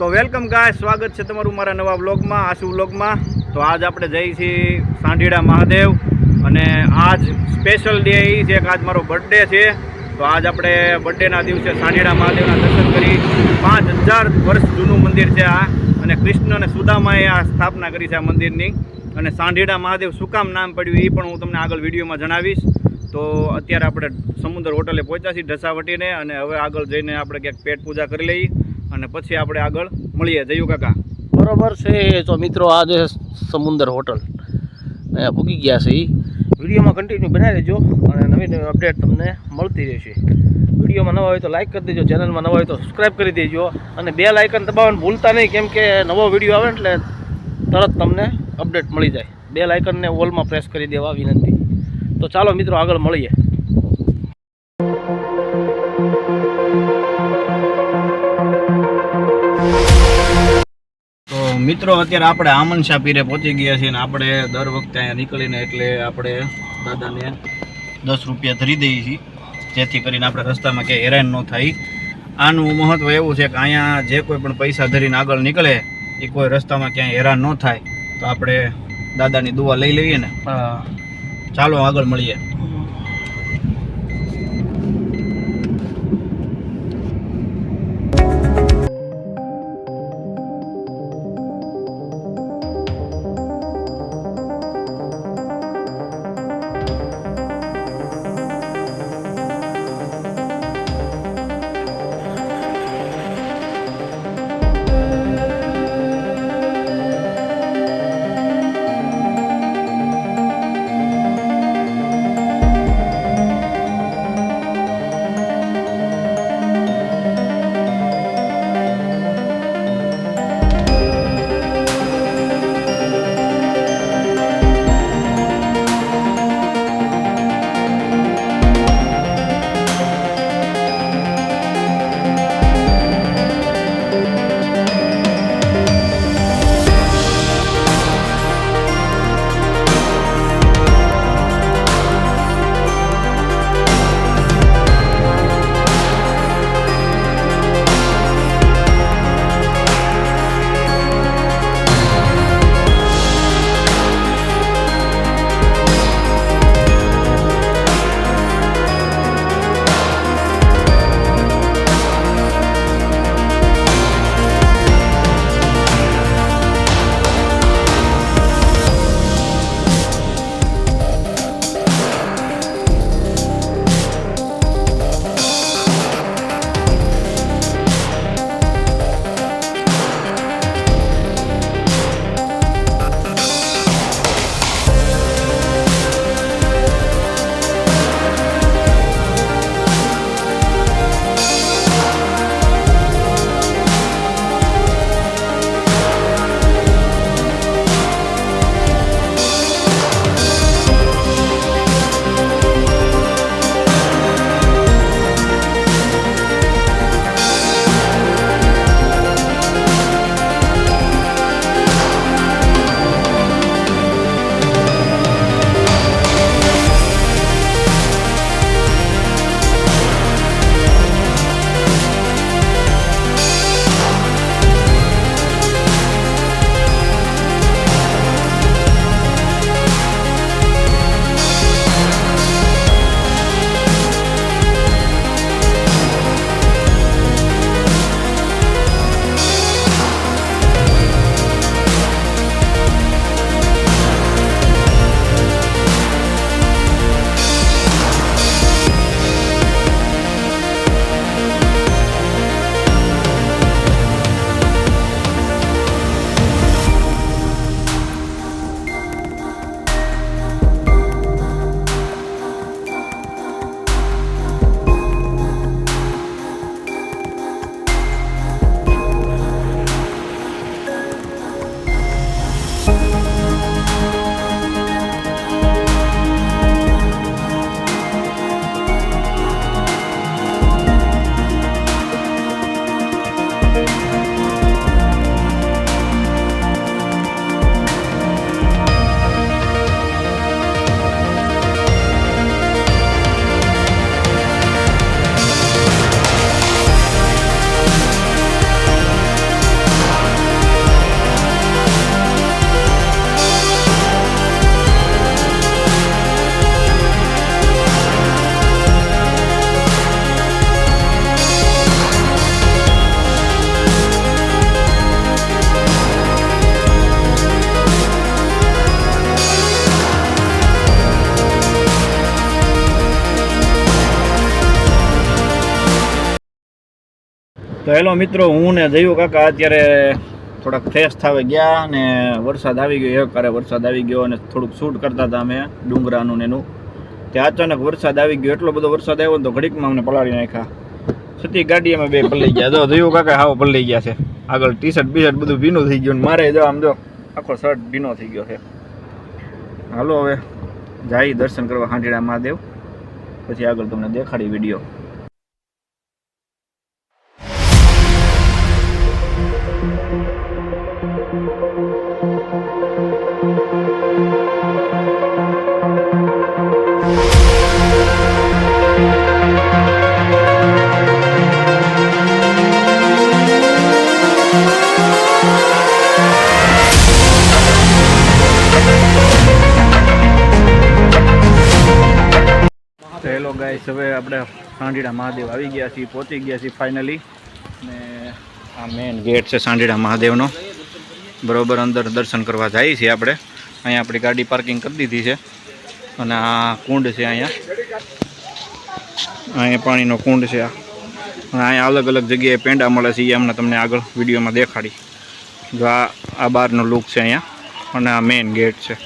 તો વેલકમ ગાય, સ્વાગત છે તમારું મારા નવા વ્લોગમાં, આશુ વ્લોગમાં. તો આજ આપણે જઈએ છીએ સાંઢીડા મહાદેવ અને આજ સ્પેશિયલ ડે એ છે કે આજ મારો બર્થડે છે. તો આજ આપણે બર્થડેના દિવસે સાંઢીડા મહાદેવના દર્શન કરી પાંચ હજાર વર્ષ જૂનું મંદિર છે આ અને કૃષ્ણ અને સુદામાએ આ સ્થાપના કરી છે આ મંદિરની. અને સાંઢીડા મહાદેવ શું કામ નામ પડ્યું એ પણ હું તમને આગળ વિડીયોમાં જણાવીશ. તો અત્યારે આપણે સમુદ્ર હોટલે પહોંચ્યા છીએ ઢસાવટીને અને હવે આગળ જઈને આપણે ક્યાંક પેટ પૂજા કરી લઈએ. અને પછી આપણે આગળ મળીએ. જયું કાકા. બરોબર છે. તો મિત્રો, આ જે સમુંદર હોટલ, અહીંયા પૂગી ગયા છે એ વિડીયોમાં કન્ટિન્યુ બનાવી દેજો અને નવી નવી અપડેટ તમને મળતી રહેશે. વિડીયોમાં નવા હોય તો લાઇક કરી દેજો. ચેનલમાં નવા હોય તો સબસ્ક્રાઈબ કરી દેજો. અને બે લાઇકન દબાવવાનું ભૂલતા નહીં, કેમ કે નવો વીડિયો આવે એટલે તરત તમને અપડેટ મળી જાય. બે લાઇકનને વોલમાં પ્રેસ કરી દેવા વિનંતી. તો ચાલો મિત્રો, આગળ મળીએ. મિત્રો અત્યારે આપણે આમંદ શાહ પીરે પહોંચી ગયા છીએ અને આપણે દર વખતે અહીંયા નીકળીને એટલે આપણે દાદાને દસ રૂપિયા ધરી દઈએ છીએ જેથી કરીને આપણે રસ્તામાં ક્યાંય હેરાન ન થાય. આનું મહત્ત્વ એવું છે કે અહીંયા જે કોઈ પણ પૈસા ધરીને આગળ નીકળે એ કોઈ રસ્તામાં ક્યાંય હેરાન ન થાય. તો આપણે દાદાની દુઆ લઈ લઈએ ને. ચાલો આગળ મળીએ. તો હેલો મિત્રો, હું ને જયું કાકા અત્યારે થોડાક ફ્રેશ થવા ગયા અને વરસાદ આવી ગયો, એક કારે વરસાદ આવી ગયો અને થોડુંક શૂટ કરતા હતા અમે ડુંગરાનું ને એનું. ત્યાં અચાનક વરસાદ આવી ગયો, એટલો બધો વરસાદ આવ્યો ને તો ઘડીકમાં અમને પલાળી નાખ્યા. છતી ગાડી અમે બે પલળી ગયા. જો જયું કાકા હાવ પલળી ગયા છે. આગળ ટી શર્ટ બી શર્ટ બધું ભીનું થઈ ગયું મારે જો આમ જો આખો શર્ટ ભીનો થઈ ગયો છે. હાલો હવે, જાય દર્શન કરવા હાંડીડા મહાદેવ. પછી આગળ તમને દેખાડી વીડિયો. ગાઈસ હવે આપણે સાંઢીડા મહાદેવ આવી ગયા છીએ, પહોંચી ગયા છીએ ફાઇનલી ને આ મેઇન ગેટ છે સાંઢીડા મહાદેવનો. બરોબર, અંદર દર્શન કરવા જઈએ છીએ આપણે. અહીંયા આપણી ગાડી પાર્કિંગ કરી દીધી છે. અને આ કુંડ છે અહીંયા. અહીંયા પાણીનો કુંડ છે આ. અને અહીંયા અલગ અલગ જગ્યાએ પેંડા મળે છે એ અમને તમને આગળ વિડીયોમાં દેખાડી. જો આ આ બહારનો લુક છે અહીંયા. અને આ મેઇન ગેટ છે.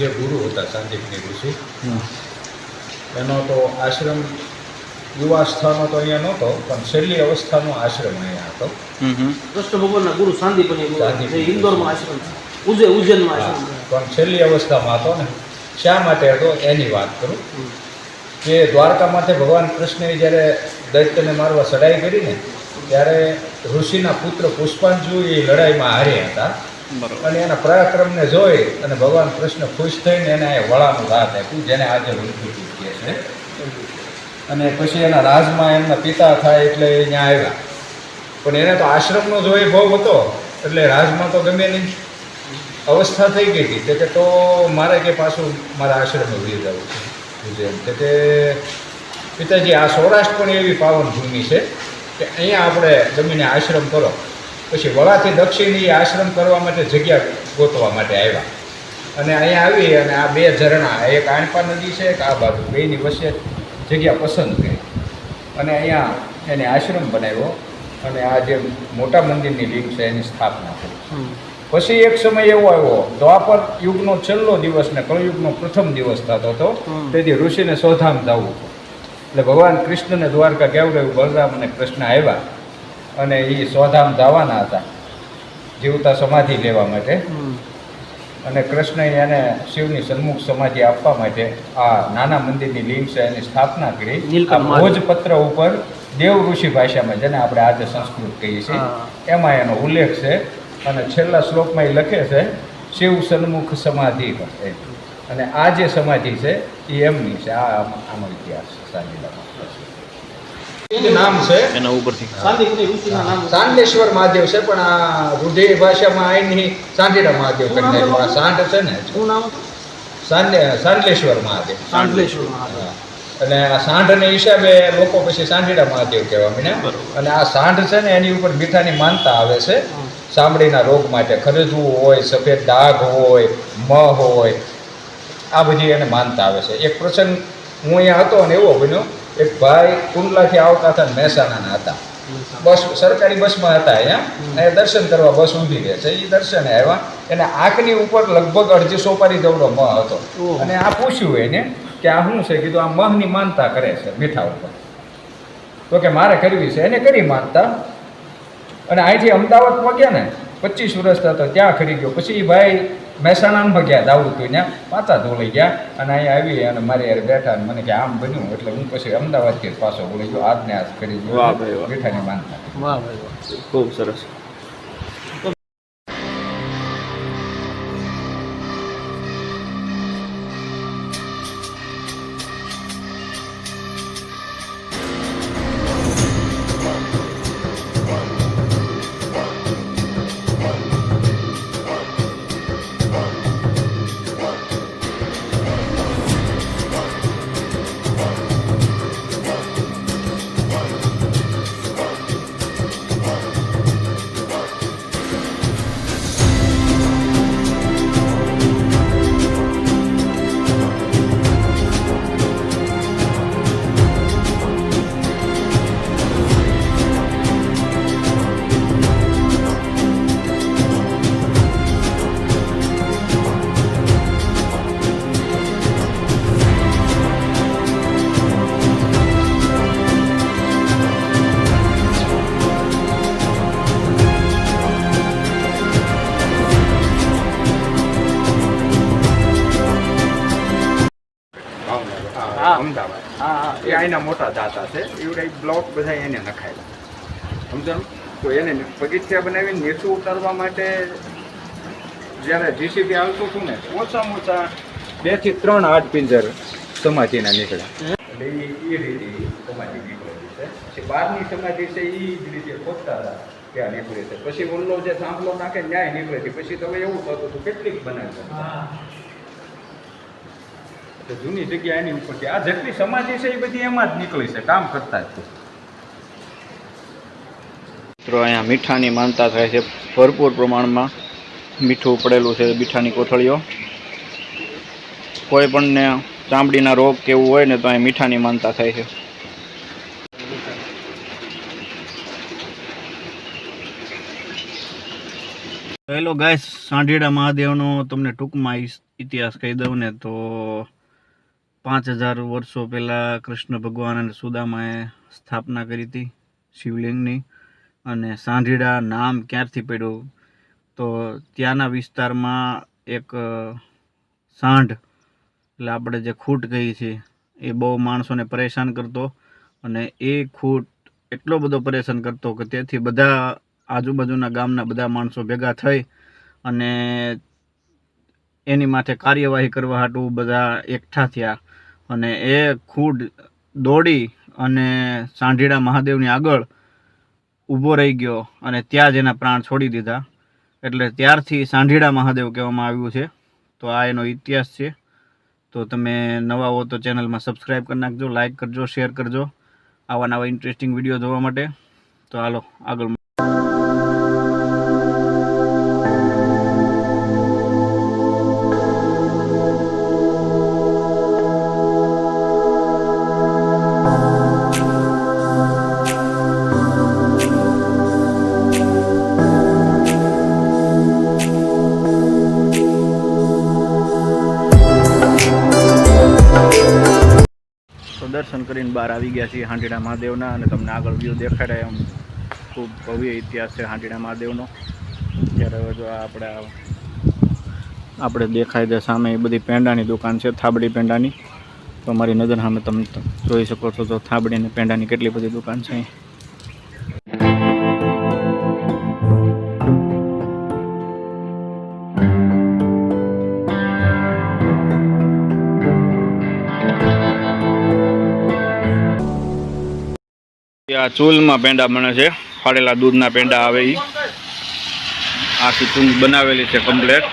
જે ગુરુ હતા સાંદીપની ઋષિ એનો તો આશ્રમ યુવાસ્થાનો તો અહીંયા નહોતો પણ છેલ્લી અવસ્થાનો આશ્રમ અહીંયા હતો. હમ હમ. કૃષ્ણ ભગવાનના ગુરુ. જે ઇન્દોરમાં આશ્રમ ઉજે ઉજ્જૈ ઉજ્જૈનમાં આશ્રમ પણ છેલ્લી અવસ્થામાં હતો ને શા માટે હતો એની વાત કરું? કે દ્વારકામાંથી ભગવાન કૃષ્ણએ જ્યારે દૈત્યને મારવા ચડાઈ કરી ને ત્યારે ઋષિના પુત્ર પુષ્પાંજુ એ લડાઈમાં હાર્યા હતા. અને એના પરાક્રમને જોઈ અને ભગવાન કૃષ્ણ ખુશ થઈને એને એ વળાનું રાત આપ્યું, જેને આજે વંકુટી કહે છે. અને પછી એના રાજમાં એમના પિતા થાય એટલે ત્યાં આવ્યા. પણ એને તો આશ્રમનો જો એ ભાવ હતો, એટલે રાજમાં તો ગમે નહીં. અવસ્થા થઈ ગઈ હતી. કે તો મારે કે પાછું મારા આશ્રમે ઉડી જવું છે. તે કે પિતાજી, આ સૌરાષ્ટ્ર પણ એવી પાવન ભૂમિ છે કે અહીંયા આપણે જમીને આશ્રમ કરો. પછી વડાથી દક્ષિણી આશ્રમ કરવા માટે જગ્યા ગોતવા માટે આવ્યા. અને અહીંયા આવી અને આ બે ઝરણા એક આણપા નદી છે એક આ બાજુ બેની વચ્ચે જગ્યા પસંદ કરી. અને અહીંયા એને આશ્રમ બનાવ્યો અને આ જે મોટા મંદિરની લીંક છે એની સ્થાપના કરી. પછી એક સમય એવો આવ્યો દ્વાપર યુગનો છેલ્લો દિવસ ને કળયુગનો પ્રથમ દિવસ થતો હતો. તેથી ઋષિને સોધામ જવું એટલે ભગવાન કૃષ્ણને દ્વારકા કેવડાવ્યું બલરામ અને કૃષ્ણ આવ્યા. અને એ સોધામ જવાના હતા જીવતા સમાધિ લેવા માટે. અને કૃષ્ણએ એને શિવની સન્મુખ સમાધિ આપવા માટે આ નાના મંદિરની લિંગ છે એની સ્થાપના કરી. ભોજપત્ર ઉપર દેવ ઋષિ ભાષામાં જેને આપણે આજે સંસ્કૃત કહીએ છીએ. એમાં એનો ઉલ્લેખ છે અને છેલ્લા શ્લોકમાં એ લખે છે શિવ સન્મુખ સમાધિ. અને આ જે સમાધિ છે એ એમની છે. આ આમ- આનો ઇતિહાસ સાંજીલામાં નામ છે? એના ઉપરથી. શાંતિપુરી ઋષિના નામ સાંડેશ્વર મહાદેવ છે પણ આ રુધિર ભાષામાં અહીંની સાંઢીડા મહાદેવ કરીને આ સાંઢ છે ને? શું નામ? સાંડે સાંડલેશ્વર મહાદેવ. સાંડલેશ્વર મહાદેવ. અને આ સાંઢને હિસાબે લોકો પછી સાંઢીડા મહાદેવ કહેવા માંડ્યા. અને આ સાંઢ છે ને એની ઉપર મીઠાની માનતા આવે છે. ચામડીના રોગ માટે ખરજવું હોય સફેદ ડાઘ હોય મ હોય આ બધી એને માનતા આવે છે. એક પ્રસંગ હું અહીંયા હતો અને એવો બન્યો. એક ભાઈ કુંડલાથી આવતા હતા મહેસાણાના હતા. બસ સરકારી બસમાં હતા અહીંયા. અને દર્શન કરવા બસ ઊભી રહે છે. એ દર્શને આવ્યા. એને આંખની ઉપર લગભગ અડધી સોપારી જેવડો મ હતો. અને આ પૂછ્યું એને કે આ શું છે? કીધું આ મહની માનતા કરે છે મીઠા ઉપર. તો કે મારે કરવી છે. એને કરી માનતા. અને અહીંથી અમદાવાદ પહોંચ્યા ને પચીસ વર્ષ થતો ત્યાં ખરી ગયો. પછી એ ભાઈ મહેસાણામાં ગયા દાવું હતું ત્યાં પાછા ધોલાઈ ગયા અને અહીંયા આવી અને મારી યાર બેઠા અને મને કે આમ બન્યું એટલે હું પછી અમદાવાદથી પાછો બોલી ગયો. આજને આજ કરી ગયો. બેઠાની માનતા ખૂબ સરસ. અમદાવાદ એ મોટા દાતા છે. એવડા બ્લોક બધા એને નખાયેલા. સમજાણું? તો એને પગથિયા બનાવીને નીચું ઉતારવા માટે જ્યારે જીસીબી આવતું હતું ને, ઓછામાં ઓછા બેથી ત્રણ આઠ પિંજર સમાધિના નીકળ્યા. એટલે એ રીતે સમાધિ નીકળેલી છે. બહારની સમાધિ છે એ જ રીતે ખોદતા હતા ત્યાં નીકળે છે. પછી ઓલો જે થાંભલો નાખે ન્યાય નીકળે છે. પછી તમે એવું થતું હતું કેટલીક બનાવી તો જૂની જગ્યા એની ઉપર છે. આ જેટલી સમાધિ છે એ બધી એમાં જ નીકળી છે કામ કરતા જ છે. મિત્રો અહીંયા મીઠાની માનતા થાય છે ભરપૂર પ્રમાણમાં મીઠું પડેલું છે મીઠાની કોથળીઓ. કોઈ પણને ચામડીના રોગ કેવું હોય ને તો અહીં મીઠાની માનતા થાય છે. હેલો ગાય સાંઢીડા મહાદેવનો તમને ટૂંકમાં ઇતિહાસ કહી દઉં ને તો પાંચ હજાર વર્ષો પહેલાં કૃષ્ણ ભગવાન અને સુદામાએ સ્થાપના કરી હતી શિવલિંગની અને સાંઢીડા નામ ક્યારથી પડ્યું? તો ત્યાંના વિસ્તારમાં એક સાંઢ, એટલે આપણે જે ખૂટ કહીએ છીએ, એ બહુ માણસોને પરેશાન કરતો અને એ ખૂટ એટલો બધો પરેશાન કરતો કે તેથી બધા આજુબાજુના ગામના બધા માણસો ભેગા થઈ અને એની માથે કાર્યવાહી કરવા હાટું બધા એકઠા થયા. અને એ ખૂડ દોડી અને સાંઢીડા મહાદેવની આગળ ઊભો રહી ગયો અને ત્યાં જ એના પ્રાણ છોડી દીધા. એટલે ત્યારથી સાંઢીડા મહાદેવ કહેવામાં આવ્યું છે. તો આ એનો ઇતિહાસ છે. તો તમે નવા હો તો ચેનલમાં સબસ્ક્રાઈબ કરી નાખજો, લાઇક કરજો, શેર કરજો આવા નવા ઇન્ટરેસ્ટિંગ વીડિયો જોવા માટે. તો હાલો, આગળ આવી ગયા છીએ હાંડીડા મહાદેવના અને તમને આગળ વ્યૂ દેખાડે એમ ખૂબ ભવ્ય ઇતિહાસ છે હાંડીડા મહાદેવનો ત્યારે હવે જો આપણે આપણે દેખાય સામે એ બધી પેંડાની દુકાન છે, થાબડી પેંડાની તો મારી નજર સામે તમે જોઈ શકો છો તો થાબડી અને પેંડાની કેટલી બધી દુકાન છે અહીં. આ ચૂલમાં પેંડા બને છે. ફાડેલા દૂધના પેંડા આવે એ આખી ચૂલ બનાવેલી છે કમ્પ્લેટ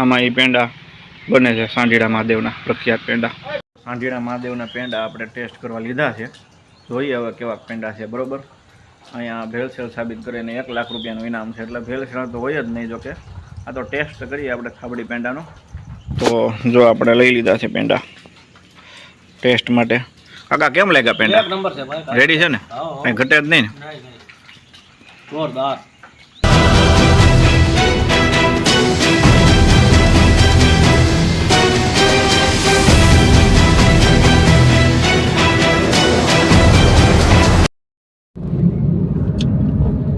આમાં એ પેંડા બને છે સાંઢીડા મહાદેવના પ્રખ્યાત પેંડા. સાંઢીડા મહાદેવના પેંડા આપણે ટેસ્ટ કરવા લીધા છે. જોઈએ હવે કેવા પેંડા છે બરોબર? અહીંયા ભેળસેળ સાબિત કરીને એક લાખ રૂપિયાનું ઇનામ છે એટલે ભેળસેળ તો હોય જ નહીં જોકે. આ તો ટેસ્ટ કરીએ આપણે ખાબડી પેંડાનો. તો જો આપણે લઈ લીધા છે પેંડા. ટેસ્ટ માટે. કાકા કેમ લાગ્યા નંબર છે ભાઈ રેડી છે ને. કંઈ ઘટે જ નહીં ને. જોરદાર.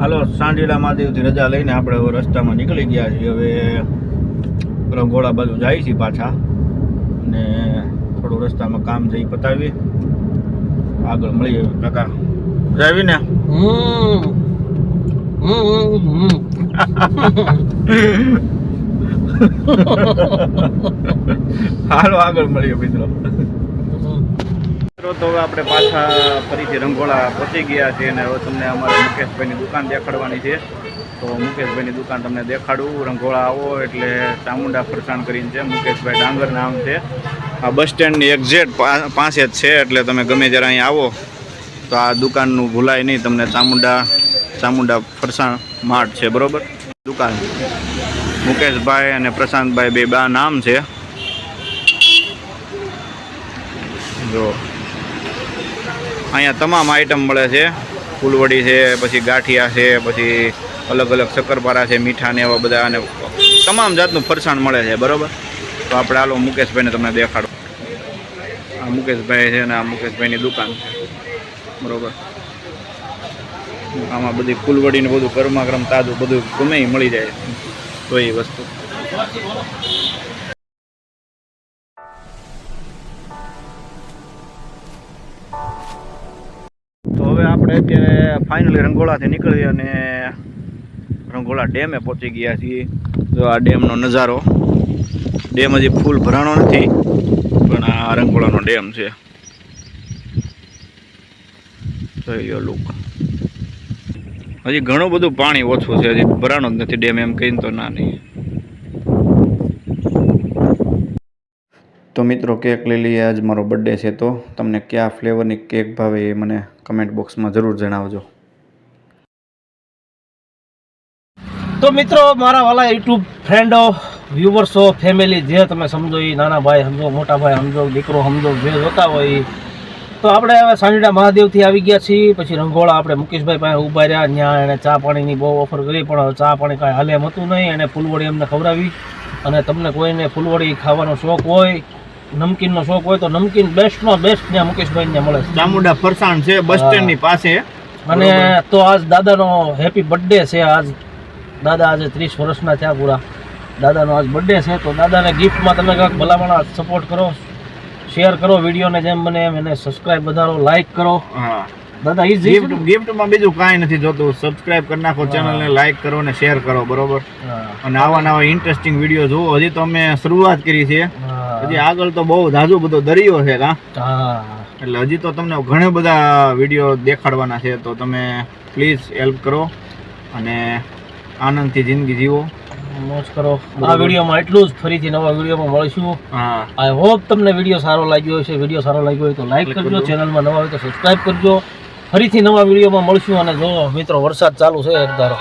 હાલો સાંડીલા મહાદેવથી રજા લઈને આપણે હવે રસ્તામાં નીકળી ગયા છીએ. હવે રંગોળા બાજુ જાય છીએ પાછા. અને થોડું રસ્તામાં કામ છે એ પતાવી. આગળ મળીએ કાકા જાવી ને? હાલો, આગળ મળીએ મિત્રો. તો હવે આપણે પાછા ફરીથી રંગોળા પહોંચી ગયા છે અને હવે તમને અમારે મુકેશભાઈની દુકાન દેખાડવાની છે. તો મુકેશભાઈની દુકાન તમને દેખાડું. રંગોળા આવો એટલે ચામુંડા ફરસાણ કરીને છે. મુકેશભાઈ ડાંગર નામ છે. આ બસ સ્ટેન્ડની એક્ઝેટ પાસે જ છે, એટલે તમે ગમે જ્યારે અહીં આવો, તો આ દુકાનનું ભૂલાય નહીં, તમને ચામુંડા ચામુંડા ફરસાણ માર્ટ છે, બરોબર? દુકાન. મુકેશભાઈ અને પ્રશાંતભાઈ બે બા નામ છે. જો. અહીંયા તમામ આઈટમ મળે છે. ફૂલવડી છે, પછી ગાંઠિયા છે, પછી અલગ અલગ શક્કરપારા છે, મીઠા ને એવા બધા, અને તમામ જાતનું ફરસાણ મળે છે, બરોબર? તો આપણે હાલો મુકેશભાઈને તમને દેખાડો. આ મુકેશભાઈ છે અને આ મુકેશભાઈની દુકાન બરોબર. આમાં બધી ફૂલવડીને બધું ગરમ તાજું બધું ગમે મળી જાય. તો એ વસ્તુ. તો હવે આપણે અત્યારે ફાઇનલી રંગોળાથી નીકળી અને રંગોળા ડેમે પહોંચી ગયા છીએ. જો આ ડેમનો નજારો. ડેમ હજી ફૂલ ભરાણો નથી પણ આ રંગોળાનો ડેમ છે. જોઈ લો લુક હજી ઘણું બધું પાણી ઓછું છે હજી ભરાણો જ નથી ડેમ એમ કહીને તો ના નહીં. તો મિત્રો કેક લઈ લઈએ. આજ મારો બર્થડે છે તો. તમને કયા ફ્લેવરની કેક ભાવે એ મને કમેન્ટ બોક્સમાં જરૂર જણાવજો. તો મિત્રો મારા વાલા યુટ્યુબ ફ્રેન્ડો વ્યુવર્સો ફેમિલી જે તમે સમજો એ નાના ભાઈ સમજો મોટા ભાઈ સમજો દીકરો સમજો જે જોતા હોય તો આપણે હવે સાંજડા મહાદેવથી આવી ગયા છીએ. પછી રંગોળા આપણે મુકેશભાઈ પાસે ઊભા રહ્યા. ત્યાં એણે ચા પાણીની બહુ ઓફર કરી પણ ચા પાણી કાંઈ હાલે એમ હતું નહીં. એણે ફૂલવડી અમને ખવડાવી. અને તમને કોઈને ફૂલવડી ખાવાનો શોખ હોય નમકીનનો શોખ હોય તો નમકીન બેસ્ટમાં બેસ્ટ ત્યાં મુકેશભાઈ ને મળે છે. ચામુંડા ફરસાણ છે બસ સ્ટેન્ડની પાસે. અને તો આજ દાદાનો હેપી બર્થડે છે. આજ દાદા આજે ત્રીસ વર્ષના થયા પૂરા. દાદાનો આજ બર્થડે છે તો દાદાને ગિફ્ટમાં તમે કાંઈક ભલામણ સપોર્ટ કરો શેર કરો વિડીયોને જેમ બને એમ એને સબસ્ક્રાઇબ વધારો લાઈક કરો. દાદા ઈ ગિફ્ટ ગિફ્ટમાં બીજું કાંઈ નથી જોતું. સબસ્ક્રાઇબ કરી નાખો ચેનલને લાઈક કરો અને શેર કરો બરોબર? અને આવા નવા ઇન્ટરેસ્ટિંગ વીડિયો જુઓ. હજી તો અમે શરૂઆત કરી છે. હજી આગળ તો બહુ ઝાઝો બધો દરિયો છે કા હા. એટલે હજી તો તમને ઘણા બધા વીડિયો દેખાડવાના છે તો તમે પ્લીઝ હેલ્પ કરો અને આનંદથી જિંદગી જીવો. મોજ કરો. આ વિડીયોમાં એટલું જ ફરીથી નવા વિડીયોમાં મળીશું. આઈ હોપ તમને વીડિયો સારો લાગ્યો હશે. વીડિયો સારો લાગ્યો હોય તો લાઈક કરજો ચેનલમાં નવા હોય તો સબસ્ક્રાઇબ કરજો. ફરીથી નવા વિડીયોમાં મળશું અને જો મિત્રો વરસાદ ચાલુ છે એક ધારો.